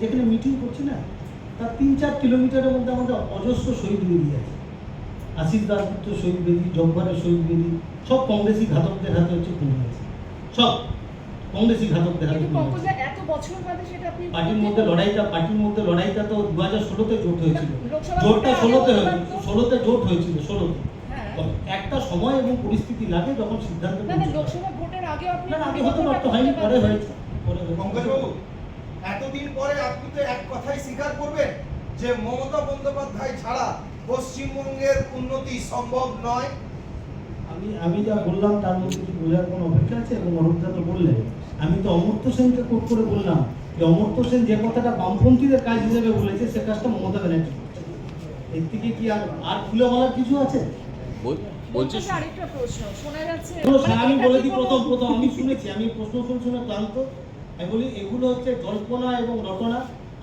যেখানে মিটিং করছি না তার তিন চার কিলোমিটারের মধ্যে আমাদের অজস্র শহীদ বেদি আছে। আশিস দাসগুপ্ত শহীদ বেদি জব্বারের শহীদ বেদি সব কংগ্রেসি ঘাতকদের হাতে হচ্ছে খুন হয়েছে। সব কংগ্রেসি ঘাতকদের হাতে পার্টির মধ্যে লড়াইটা পার্টির মধ্যে লড়াইটা তো দু হাজার ষোলোতে জোট হয়েছিল। জোটটা ষোলোতে। ষোলোতে জোট হয়েছিল ষোলোতে। হ্যাঁ। একটা সময় এবং পরিস্থিতি লাগে যখন সিদ্ধান্ত। লোকসভা ভোটের আগে আপনি না না, আগে হতে পারতো হয়নি পরে হয়েছে। পরে। এতদিন পরে আপনি তো এক কথাই স্বীকার করবেন যে মমতা বন্দ্যোপাধ্যায় ছাড়া পশ্চিমবঙ্গের উন্নতি সম্ভব নয়। আমি আমি যা বললাম তার মধ্যে কি বোঝার কোনো অপেক্ষা আছে? এবং অরূপদা তো বললেন। আমি তো অমর্ত্য সেনকে কোট করে বললাম যে অমর্ত্য সেন যে কথাটা বামপন্থীদের কাজ হিসেবে বলেছে সে কাজটা মমতা ব্যানার্জি এর থেকে কি আর আর খুলে বলার কিছু আছে? বল- বলছিস বলছিস আরেকটা প্রশ্ন শোনা যাচ্ছে। মানে আমি বলে দিই প্রথম প্রথম আমি শুনেছি আমি প্রশ্ন শুনে শুনে ক্লান্ত। আমি বলি এগুলো হচ্ছে জল্পনা এবং রটনা।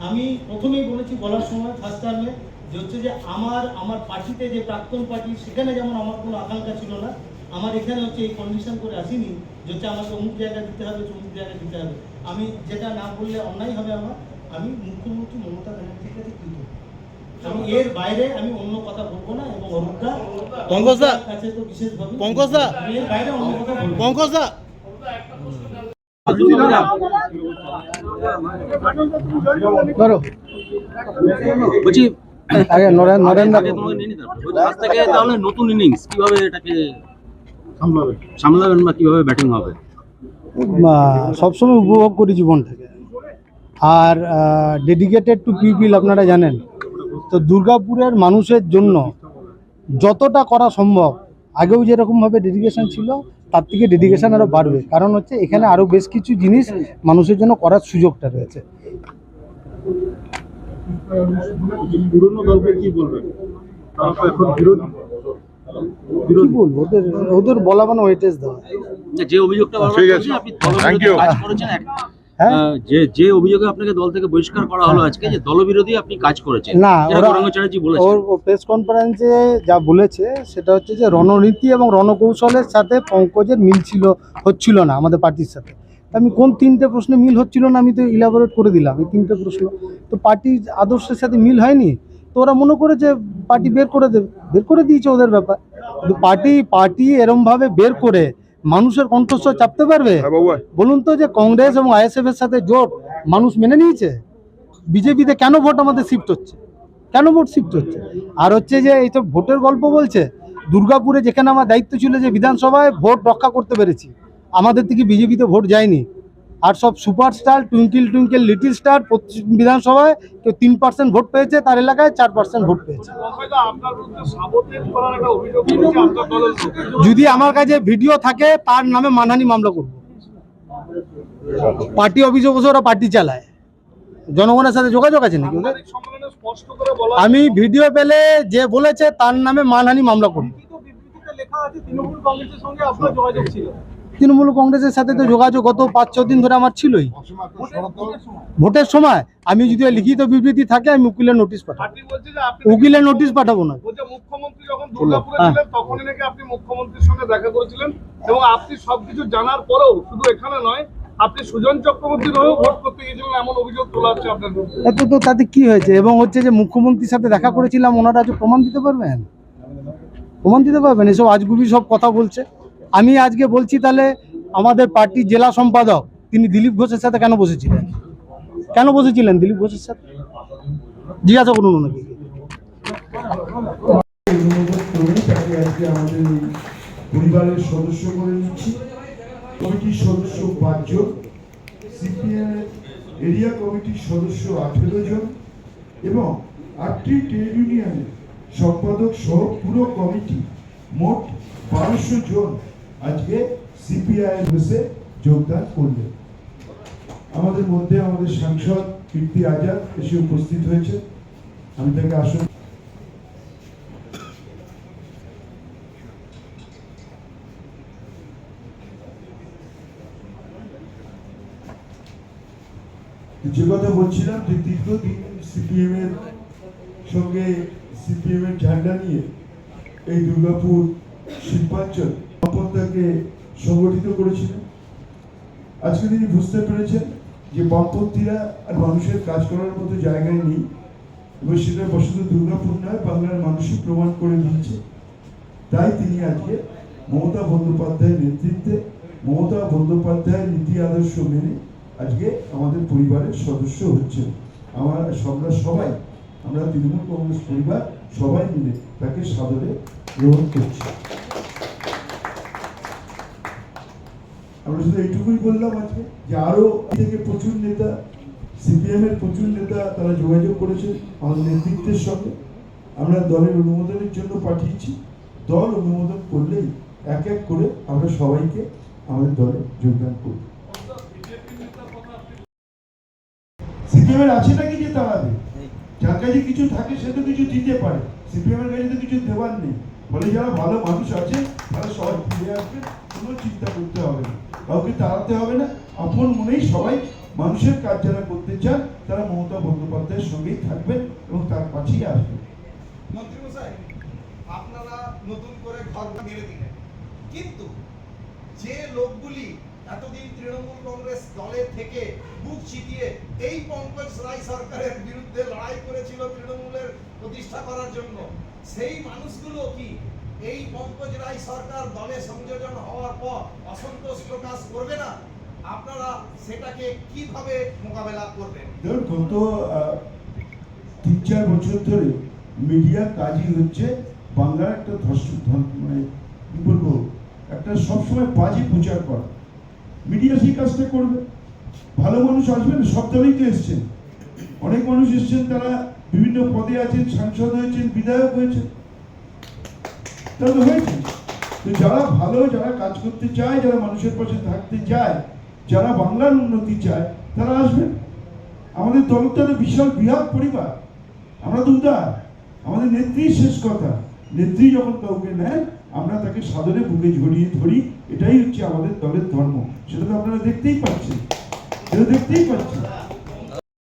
আমি প্রথমেই বলেছি বলার সময় ফার্স্ট টার্মে যে হচ্ছে যে আমার আমার পার্টিতে যে প্রাক্তন পার্টি সেখানে যেমন আমার কোনো আকাঙ্ক্ষা ছিল না আমার এখানে হচ্ছে এই কন্ডিশন করে আসিনি যে হচ্ছে আমাকে অমুক জায়গা দিতে হবে অমুক জায়গা দিতে হবে। আমি যেটা না বললে অন্যায় হবে আমার আমি মুখ্যমন্ত্রী মমতা ব্যানার্জির কাছে কৃতজ্ঞ। আমি এর বাইরে আমি অন্য কথা বলব না এবং অরূপদা পঙ্কজদা, কাছে তো বিশেষভাবে পঙ্কজদা, এর বাইরে অন্য কথা বলব না। ধরো। বলছি আগে নরেন নরেন আজ থেকে তাহলে নতুন ইনিংস কীভাবে এটাকে সামলাবেন বা কীভাবে ব্যাটিং হবে? সবসময় উপভোগ করি জীবনটাকে। আর ডেডিকেটেড টু পিপিল আপনারা জানেন। তো দুর্গাপুরের মানুষের জন্য যতটা করা সম্ভব আগেও যেরকমভাবে ডেডিকেশন ছিল তার থেকে ডেডিকেশান আরও বাড়বে। কারণ হচ্ছে এখানে আরও বেশ কিছু জিনিস মানুষের জন্য করার সুযোগটা রয়েছে। পুরনো দলকে কি বলবেন? তারা তো এখন বিরোধী। কি বলব? ওদের ওদের বলা মানে ওয়েটেজ দেওয়া যে- অভিযোগটা ঠিক আছে। আপনি. কাজ করেছেন যে যে অভিযোগে আপনাকে দল থেকে বহিষ্কার করা হলো আজকে যে দলবিরোধী আপনি কাজ করেছেন। না ওরা প্রেস কনফারেন্সে যা বলেছে সেটা হচ্ছে যে রণনীতি এবং রণকৌশলের সাথে পঙ্কজের মিল ছিল হচ্ছিল না আমাদের পার্টির সাথে। আমি কোন তিনটে প্রশ্নে মিল হচ্ছিল না আমি তো ইলাবোরেট করে দিলাম এই তিনটে প্রশ্ন। তো পার্টির আদর্শের সাথে মিল হয়নি? তো ওরা মনে করে যে পার্টি বের করে দেবে বের করে দিয়েছে ওদের ব্যাপার। পার্টি পার্টি এরমভাবে বের করে মানুষের কণ্ঠস্বর চাপতে পারবে? হ্যাঁ বলুন তো যে কংগ্রেস এবং আইএসএফ এর সাথে জোট মানুষ মেনে নিয়েছে? বিজেপিতে কেন ভোট আমাদের শিফট হচ্ছে? কেন ভোট শিফট হচ্ছে? আর হচ্ছে যে এই তো ভোটের গল্প বলছে দুর্গাপুরে যেখানে আমার দায়িত্ব ছিল যে বিধানসভায় ভোট রক্ষা করতে পেরেছি আমাদের থেকে বিজেপিতে ভোট যায়নি। আর সব superstar twinkle twinkle, little star বিধানসভায় কেউ তিন পার্সেন্ট ভোট পেয়েছে, তার এলাকায় চার পার্সেন্ট ভোট পেয়েছে। যদি আমার কাছে ভিডিও থাকে, তার নামে মানহানি মামলা করব। পার্টি অফিসে বসে ওরা পার্টি চালায়। জনগণের সাথে যোগাযোগ আছে নাকি আমি ভিডিও পেলে যে বলেছে, তার নামে মানহানি মামলা করব। সাথে তো যোগাযোগ গত পাঁচ ছ দিন ধরে আমার ছিলই। ভোটের সময় আমি যদি লিখিত বিবৃতি থাকে আমি উকিলের নোটিশ পাঠাবো। উকিলের নোটিশ পাঠাবো না। আপনি মুখ্যমন্ত্রীর সঙ্গে দেখা করেছিলেন এবং আপনি সবকিছু জানার পরেও শুধু এখানে নয় আপনি সুজন চক্রবর্তীর হয়েও ভোট করতে গিয়েছিলেন এমন অভিযোগ তোলা হচ্ছে আপনার এত তো তাতে কি হয়েছে? এবং হচ্ছে যে মুখ্যমন্ত্রীর সাথে দেখা করেছিলাম ওনারা আজ প্রমাণ দিতে পারবেন? প্রমাণ দিতে পারবেন? এসব আজগুবি সব কথা বলছে। আমি আজকে বলছি তাহলে আমাদের পার্টির জেলা সম্পাদক, তিনি দিলীপ ঘোষের সাথে কেন বসেছিলেন? কেন বসেছিলেন দিলীপ ঘোষের সাথে? জিজ্ঞাসা করুন ওনাকে। পরিবারের সদস্য করে নিচ্ছি। কমিটির সদস্য পাঁচজন, সিপিএম এরিয়া কমিটির সদস্য আঠেরো জন এবং আটটি ট্রেড ইউনিয়নের সম্পাদক সহ পুরো কমিটি মোট বারোশো জন আজকে সিপিআই বসে যোগদান করলেন আমাদের মধ্যে আমাদের সাংসদ কীর্তি আজাদ এসে উপস্থিত হয়েছে। আমি তাকে আসন যে কথা বলছিলাম যে দীর্ঘদিন সিপিএম এর সঙ্গে সিপিএম এর ঝান্ডা নিয়ে এই দুর্গাপুর শিল্পাঞ্চল সম্পদটাকে সংগঠিত করেছিলেন। আজকে তিনি বুঝতে পেরেছেন যে বামপন্থীরা আর মানুষের কাজ করার মতো জায়গায় নেই এবং সেটা বসত দুর্গাপুর নয় বাংলার মানুষই প্রমাণ করে দিয়েছে। তাই তিনি আজকে মমতা বন্দ্যোপাধ্যায়ের নেতৃত্বে মমতা বন্দ্যোপাধ্যায়ের নীতি আদর্শ মেনে আজকে আমাদের পরিবারের সদস্য হচ্ছেন। আমার আমরা সবাই, আমরা তৃণমূল কংগ্রেস পরিবার সবাই মিলে তাকে সাদরে গ্রহণ করছি। আমরা শুধু এইটুকুই বললাম আজকে যে আরও থেকে প্রচুর নেতা সিপিএম এর প্রচুর নেতা তারা যোগাযোগ করেছে আমাদের নেতৃত্বের সঙ্গে। আমরা দলের অনুমোদনের জন্য পাঠিয়েছি। দল অনুমোদন করলেই এক এক করে আমরা সবাইকে আমাদের দলে যোগদান করব। সিপিএম এর আছে নাকি যে তাড়াবে যার কাছে কিছু থাকে সে তো কিছু দিতে পারে। সিপিএম এর কাছে তো কিছু দেওয়ার নেই। ফলে যারা ভালো মানুষ আছে, তারা সবাই ফিরে আসবে, কোনো চিন্তা করতে হবে না। কাউকে তাড়াতে হবে না। আপন মনেই সবাই মানুষের কাজ যারা করতে চান, তারা মমতা বন্দ্যোপাধ্যায়ের সঙ্গেই থাকবেন এবং তার পাশেই মন্ত্রীমশাই, আপনারা নতুন করে ঘর দিলেন। কিন্তু যে লোকগুলি এতদিন তৃণমূল কংগ্রেস দলের থেকে বুক ছিটিয়ে এই পঙ্কজ রায় সরকারের বিরুদ্ধে লড়াই করেছিল তৃণমূলের প্রতিষ্ঠা করার জন্য, সেই মানুষগুলো কি এই পঙ্কজ রায় সরকার দলে সংযোজন হওয়ার পর অসন্তোষ প্রকাশ করবে না? আপনারা সেটাকে কীভাবে মোকাবেলা করবেন? ধরুন গত তিন চার বছর ধরে মিডিয়া কাজই হচ্ছে বাংলার একটা ধর্ষ মানে কি বলব, একটা সবসময় বাজে প্রচার করা। মিডিয়া সেই কাজটা করবে। ভালো মানুষ আসবেন, সব দলেই তো এসছেন। অনেক মানুষ এসছেন, তারা বিভিন্ন পদে আছেন, সাংসদ হয়েছেন, বিধায়ক হয়েছেন। তারা তো হয়েছে। তো যারা ভালো, যারা কাজ করতে চায়, যারা মানুষের পাশে থাকতে চায়, যারা বাংলার উন্নতি চায়, তারা আসবেন আমাদের দল তো বিশাল বৃহৎ পরিবার। আমরা তো উদার। আমাদের নেত্রীর শেষ কথা। নেত্রী যখন কাউকে নেয়, আমরা তাকে সাদরে বুকে জড়িয়ে ধরি। এটাই হচ্ছে আমাদের দলের ধর্ম। সেটা তো আপনারা দেখতেই পাচ্ছেন। সেটা দেখতেই পাচ্ছেন।